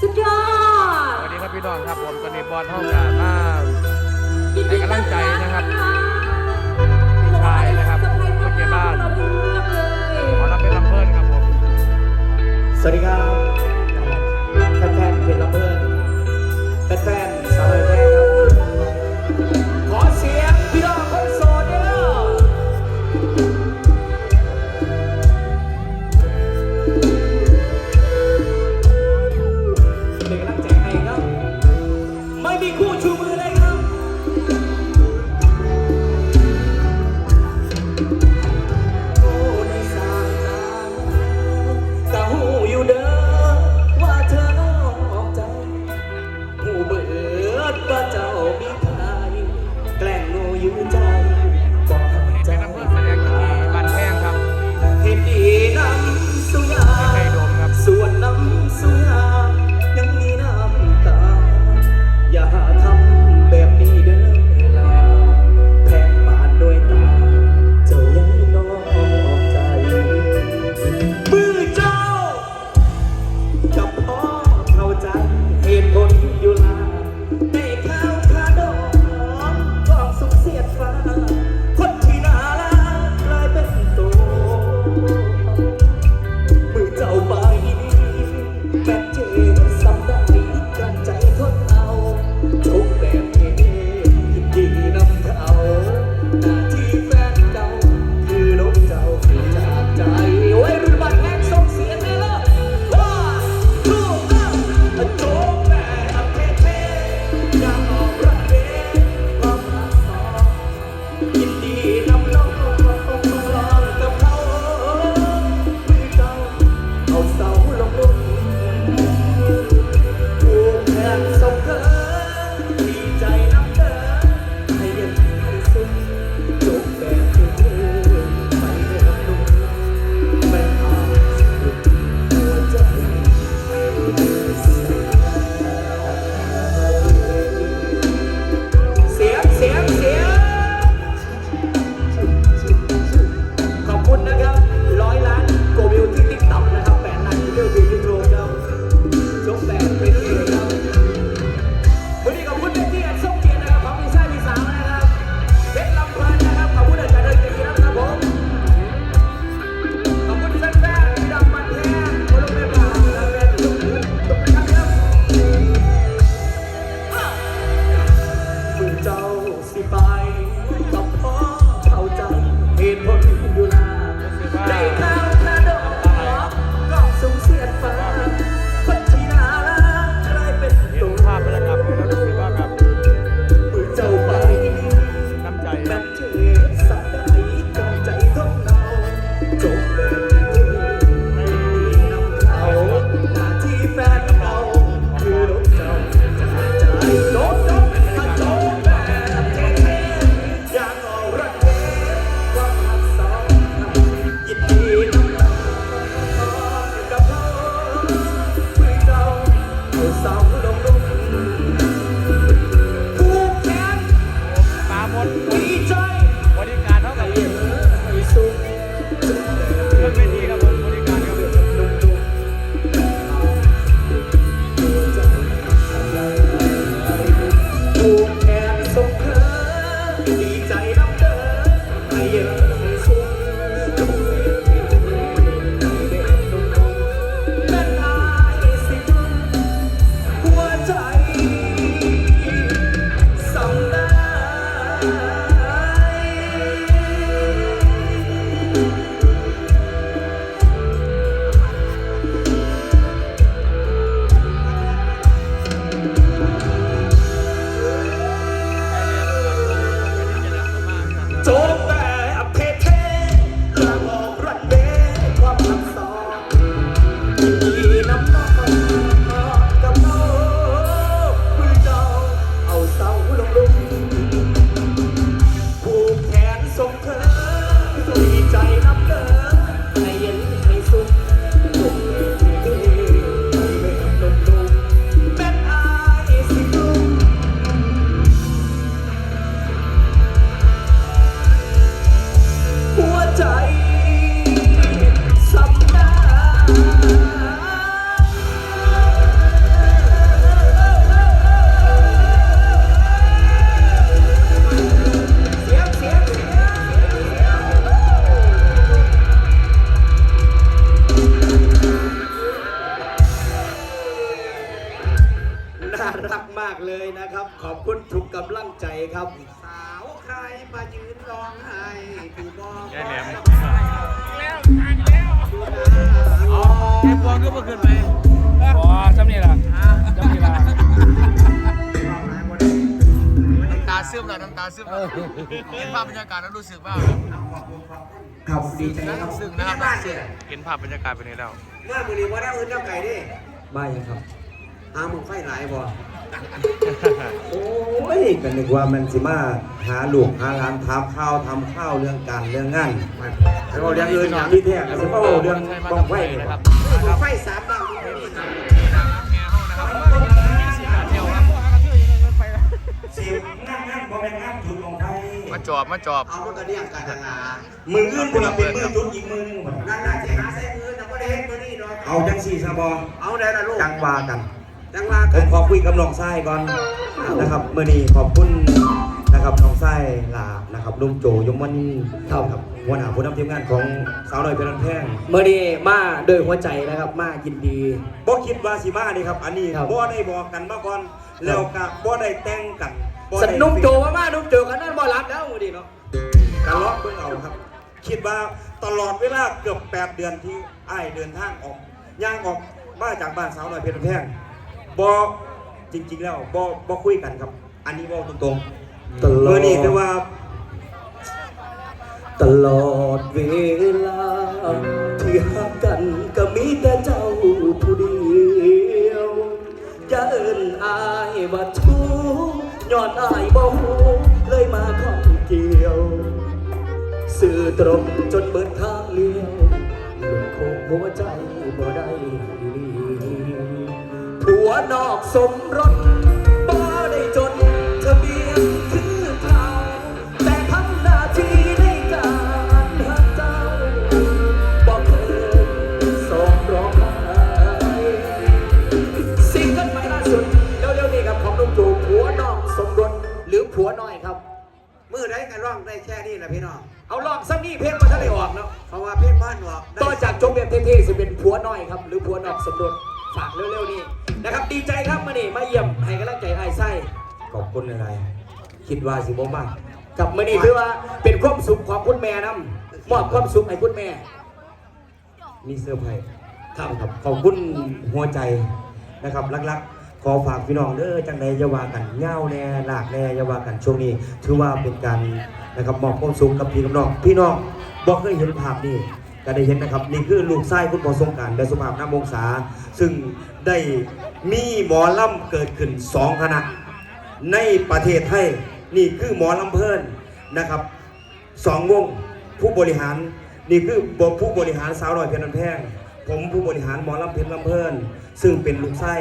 สุดยอดสวัสดีครับพี่น้องครับผมตอนนี้บอลห้องกามาให้กำลังใจนะครับพี่ชายนะครับผู้ใหยบ้านขอรับเป็นลำเพิ่นครับผม สวัสดีครับ มากเลยนะครับ ขอบคุณทุกกำลังใจครับ สาวใครมายืนร้องไห้ที่มองแย่แหลม แล้วทานแล้วอ๋อแกปอก็เพิ่งขึ้นไปอ๋อจำเนี่ยล่ะจำเนี่ยล่ะน้ำตาซึมแล้วน้ำตาซึมแล้วเห็นภาพบรรยากาศแล้วรู้สึกว่าครับดีใจครับซึ่งนะครับเห็นภาพบรรยากาศเป็นไงแล้วเมื่อมือนี้ว่าได้เอิ้นเจ้าไก่ดิบ้ายครับอาหมกไฟหลายบ่ โอ้ยก็นึกว่ามันสิมาหาลูกหาหลานถามข้าวทำข้าวเรื่องการเรื่องงานมันแล้วก็เรื่องอื่นอย่างที่แท้ก็สิเว้าเรื่องบ้องไฟนี่นะคครัรับบไฟสามดาวนี่แง่ห้องนะครับสีกาเที่ยวครับสิงานงานบ่แม่นงานจุดของไฟมาจอบมาจอบเอามันก็เรียกกันนะมืออื่นพุ่นละเป็นมือจุดอีกมือหนึงพุ่นนั่นน่ะสิหาใส่มือแต่ก็ได้เห็นตัวนี้เนาะเอาจังสี่ซะบ่เอาได้ละลูกจังว่ากัน จังว่าผกันมขอคุยกับน้องไส้ก่อนนะครับเมื่อนี้ขอบคุณนะครับน้องไส้ลานะครับลุงโจยมวันนี้ครับหัวหน้าผู้นำทีมงานของสาวน้อยเพลินแพงเมื่อนี้มาโดยหัวใจนะครับ มายินดี บ่คิดว่าสิมานี่ครับ อันนี้ครับ บ่ได้บอกกันมาก่อนแล้วก็บ่ได้แต่งกันบ่สได้ นุ่มโจมามานุ่มโจกันนั่นบ่รับแล้วมื้อนี้เนาะกันเลาะเบิ่งเอาครับ คิดว่าตลอดเวลาเกือบ 8 เดือนที่อ้ายเดินทางออกย่างออกมาจากบ้านสาวน้อยเพลินแพง บ่จริง ๆ แล้วบ่บ่คุยกันครับ อันนี้บ่ตรงๆตลอด เมื่อนี้คือว่าตลอดเวลา ที่หักกันก็มีแต่เจ้าผู้เดียวจะเอิ้นอายว่าชู้ย้อนอายบ่ฮู้เลยมาข้องเกี่ยว สื่อตรงจนเบิดทา วนอกสมรสบ่ได้จดทะเบียนคือเขาแต่ทำหน้าที่ในการหักเจ้าบ่เคยสองร้องไห้ซิงเกิลใหม่ล่าสุดเร็วๆนี้ครับของลุงจูผัวนอกสมรสหรือผัวน้อยครับ มือได้กันร้องได้แค่นี้แหละพี่น้อง เอาลองซัมนี่เพลงมาทะเลออกเนาะเพราะว่าเพ่งบ้านออกได้ ต่อจากจงแบบเท่ๆจะเป็นผัวน้อยครับ หรือผัวนอกสมรสฝากเร็วๆนี่ นะครับดีใจครับมานี่มาเยี่ยมให้กำลังใจไอ้ไส้ขอบคุณอะไร คิดว่าสิบ่มากกับมานี่ถือว่าเป็นความสุขของคุณแม่นำมอบความสุขให้คุณแม่ มีเซอร์ไพรส์ครับครับขอบคุณหัวใจนะครับรักๆ ขอฝากพี่น้องเด้อจังใดอย่าว่ากันเหย้าแน่หลากแน่อย่าว่ากันช่วงนี้ ถือว่าเป็นการนะครับมอบความสุขกับพี่กับน้องพี่น้องบอกเคยเห็นภาพนี้ก็ได้เห็นนะครับนี่คือลูกไส้คุณพ่อสงกรารและสุภาพน้ำวงศาซึ่งได้ มีหมอลำเกิดขึ้นสองคณะ ในประเทศไทยนี่คือหมอลำเพลินนะครับสองวงผู้บริหารนี่คือบผู้บริหารสาวน้อยเพชรลำแพงผมผู้บริหารหมอลำเพชรลำเพลินซึ่งเป็นลูกไส้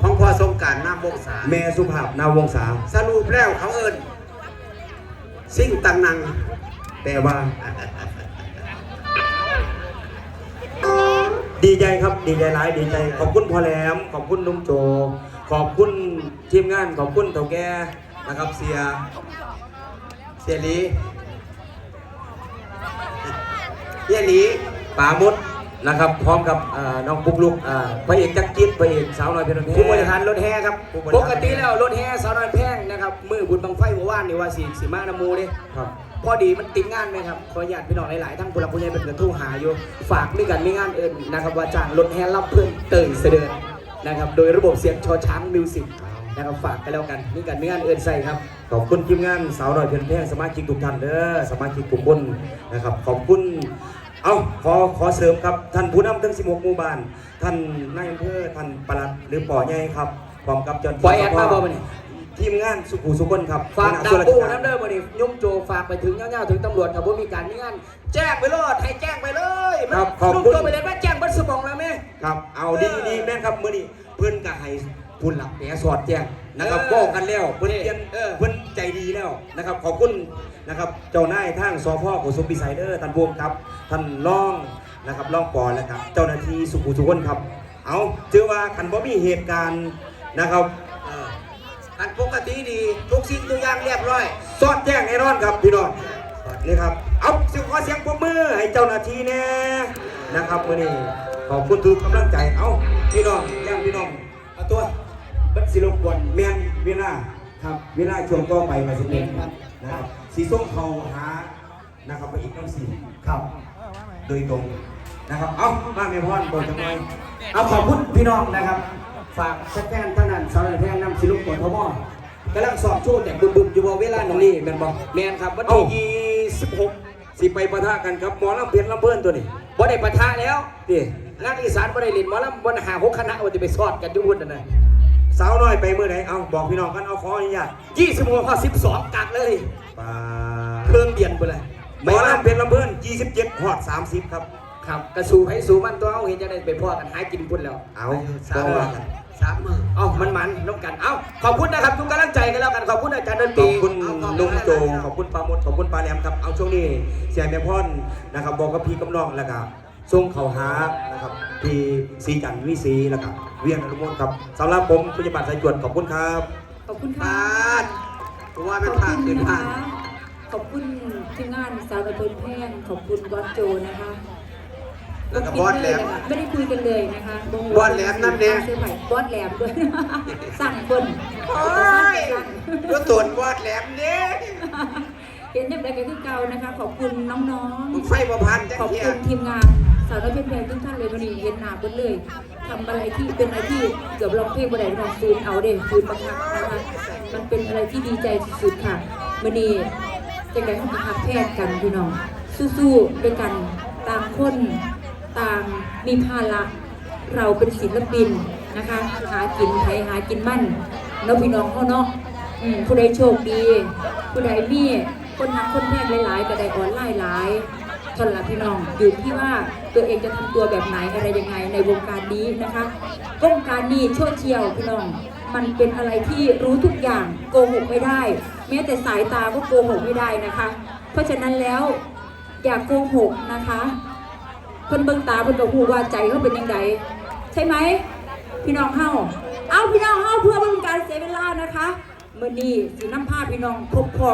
ของพ่อสงกรารน้ำวงศาแม่สุภาพนาวงศาสรุปแล้วเขาเอิญสิ่งตังนังแต่ว่า ดีใจครับดีใจหลายดีใจ ขอบคุณพ่อแหลม ขอบคุณลุงโจ ขอบคุณทีมงานขอบคุณเถ่าแก่นะครับเสียเสียหลีเสียหลีป่ามดนะครับพร้อมกับอ่าน้องปุ๊กลุกอ่าพระเอกจักรจิตพระเอกสาวน้อยเพชรลำแพงผู้บริหารรถแห่ครับผู้บริหาร ปกติแล้วรถแห่สาวน้อยแพงนะครับมือบุญบังไฟเมื่อวานนี่ว่าสีสีมานำมูเด้ ครับ พอดีมันติดงานไหมครับ ขออนุญาตพี่น้องหลายๆทั้งผู้หลักผู้ใหญ่เป็นกระทู้หาอยู่ ฝากด้วยกันมีงานอื่นนะครับ ว่าจ้างรถแห่รับเพิ่มเตยเสด็จนะครับ โดยระบบเสียงชอช้างมิวสิกนะครับฝากกันแล้วกันมีกันมีงานอื่นใส่ครับ ขอบคุณทีมงานสาวน้อยเพชรลำแพงสมาชิกทุกท่านเด้อสมาชิกทุกคนนะครับ ขอบคุณเอาขอขอเสริมครับท่านผู้นำทั้ง 16 หมู่บ้าน ท่านนายอำเภอท่านปลัดหรือป่อใหญ่ครับพร้อมกับเจ้าหน้าปล่อยที่แอดมาบ่มื้อนี้ ทีมงานสุขุสุคนครับฝากคณะดาส่วนบราชปูการน้ำเด้อวันนี้ยุ่มโจฝากไปถึงเงี้ยวๆถึงตำรวจครับว่ามีการมีงาน แจ้งไปเลยให้แจ้งไปเลยครับขอบลูกคุณโจไปเลยว่าแจ้งบัตรสมองแล้วไหมครับเอาดีดีแม่นครับมื้อนี้เพิ่นก็ให้พุ่นหลักแหนสอดแจ้งนะครับเออบอกกันแล้วเพิ่นเรียนเออเพิ่นใจดีแล้วนะครับ ขอบคุณนะครับเจ้านายทางสพกุสุมพิสัยเด้อท่านผู้กำกับท่านรองนะครับรองปอแล้วครับ เจ้าหน้าที่สุขุสุคนครับ เอาถือว่าคันบ่มีเหตุการณ์นะครับเอันปกติดีทุกสิ่งทุกอย่างเรียบร้อย สอดแจ้งแน่นอนครับพี่น้องนี่ครับ เอาเสียงขอเสียงปรบมือให้เจ้าหน้าที่แน่นะครับมื้อนี้ขอบคุณทุกกำลังใจ เอาพี่น้องย่างพี่น้องเอาตัวบัตรสิรบกวนแมนเวลาครับเวลาช่วงต่อไปมาสิเป็นครับนะครับสีส้มเขาหานะครับไปอีกน้ำสีครับโดยตรงนะครับ เอามาเมพอนบอกจังหน่อยเอาขอบคุณพี่น้องนะครับ ฝากสแกนท่านั้นสาวน้อยแพงนำสิลูกกดทมกำลังสอบโชว์แต่บึมๆอยู่บ่เวลาหนองนี้แม่นบ่แม่นครับวันที่ยี่สิบหกสิไปปะทะกันครับหมอลำเพียนลำเพื่อนตัวนี้บ่ได้ปะทะแล้วนี่งานอีสานบ่ได้เล่นหมอลำบ่ได้หาหกคณะว่าจะไปสอดกันอยู่พุ่นนั่นน่ะสาวน้อยไปเมื่อไหนเอาบอกพี่น้องกันเอาขออนุญาตยี่สิบหกข้อสิบสองกักเลยปาเครื่องเดียนไปเลยหมอลำเป็นลำเพื่อน27ฮอด30ครับ ครับกระสูให้สูมันตัวเอาเห็นจะได้ไปพ่อกันหากินพุ่นแล้ว เอาสาก็มว่ากันสามมือเอ้ามันมันน้องกัน เอ้าขอบคุณนะครับทุกกำลังใจกันแล้วกันขอบคุณอาจารย์ดนตขรีอบคุณลุงโจขอบคุณปาโมดขอบคุณปาแหลมครับเอาช่วงนี้เสียแม่พ่อนนะครับ บอกกับพี่กำนองแล้วก็ส่งเขาหานะครับพี่สีจันทร์วิสีแล้วก็เวียงอนุโมทครับสำหรับผมพยาบาลสายจวดขอบคุณครับขอบคุณพค่ะาดตัวว่าขเป็นอบภาคคุณขึ้นนะภาคะคขอบคุณทีมงานสาวตะเพินแพงขอบคุณบอสโจนะคะ แล้วก็บอสแหลมไม่ได้คุยกันเลยนะคะบอสแหลมนั่นเนี่ยเสื้อใหม่บอสแหลมด้วยสั่งคนโอ้ยก็ตรวจบอดแหลมเนี่ยเห็นยังไงกันที่เก่านะคะ ขอบคุณน้องมึงไฟบ่พันจังๆขอบเทียคุณทีมงานสาวตะเพินแพงทุกท่านเลยวันนี้เห็นหนาเบนเลยทำอะไรที่เป็นอะไรที่เกือบร้องเพลงบันไดลองฟืนเอาเด้ฟืนประทับนะคะมันเป็นอะไรที่ดีใจสุดๆค่ะวันนี้จะได้ทำหักแพทย์กันพี่น้องสู้ๆด้วยกันต่างคน ต่างมีภาระเราเป็นศิลปินนะคะ หากินไทยหากินมั่นเนาะพี่น้องเขาเนาะอืมผู้ใดโชคดี ผู้ใดมีคนหักคนแพงหลายๆก็ได้ออนไลน์หลายทนละพี่น้องอยู่ที่ว่าตัวเองจะทำตัวแบบไหนอะไรยังไงในวงการนี้นะคะวงการนี้ชั่วเชียวพี่น้อง มันเป็นอะไรที่รู้ทุกอย่างโกหกไม่ได้ แม้แต่สายตาก็โกหกไม่ได้นะคะ เพราะฉะนั้นแล้วอย่าโกหกนะคะ เพิ่นเบิ่งตาเพิ่นก็ฮู้ว่าใจเขาเป็นยังไงใช่ไหมพี่น้องเฮาเอาพี่น้องเฮาเพื่อบ่เป็นการเสียเวลานะคะมื้อนี้สินำพาพี่น้องพบพอ